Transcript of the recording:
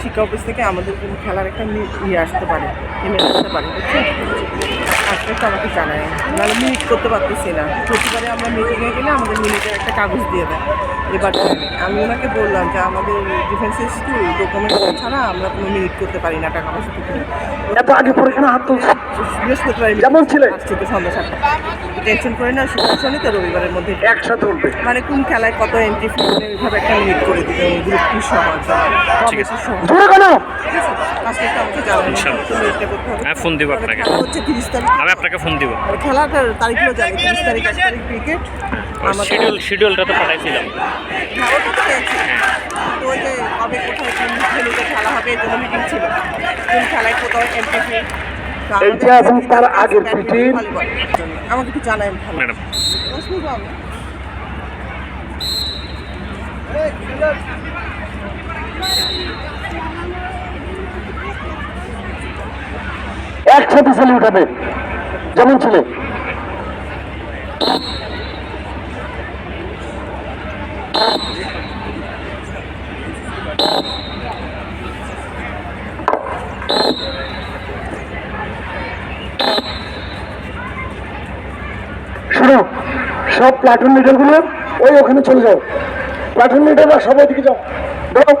শিক্ষা অফিস থেকে আমাদের খেলার একটা ইয়ে আসতে পারে ইমেল আসতে পারে আসলে তো আমাকে জানায়। নাহলে মিনিট করতে পারতেছি না প্রতিবারে আমরা মিটিংয়ে গেলে আমাদের মিনিটের একটা কাগজ দিয়ে দেয়। এবার আমি ওনাকে বললাম যে আমাদের ডিফেন্স স্কুল ডকুমেন্ট ছাড়া আমরা কোনো মিনিট করতে পারি না, টাকা পয়সা আগে কেন হাত তুলছে বৃহস্পতিবার যেমন ছিলে। আসছে তো সন্ধ্যা সাতটা। টেনশন করে না শুক্র তো রবিবারের মধ্যে একসাথে উঠবে। মানে কোন খেলায় কত এন্ট্রি ফি ওইভাবে একটা লিমিট করে দিতে হবে গ্রুপ টু সহ হবে। হ্যাঁ, ফোন দিব আপনাকে। খেলা হচ্ছে তিরিশ তারিখ। আমি আপনাকে ফোন দিব। আর খেলাটার তারিখগুলো জানি তিরিশ তারিখ এক তারিখ ক্রিকেট শিডিউল শিডিউলটা তো পাঠাইছিলাম। তো ওই যে কবে কোথায় কোন খেলা হবে জন্য মিটিং ছিল। কোন খেলায় কোথাও ফি এইটা এবং তার আগের পিটির- আমাকে একটু জানাই ম্যাডাম। একসাথে ছেলে উঠাবে যেমন ছিলে। শুনো সব প্লাটুন লিডারগুলো ওই ওখানে চলে যাও। প্লাটুন লিডাররা সবাই দিকে যাও। যাও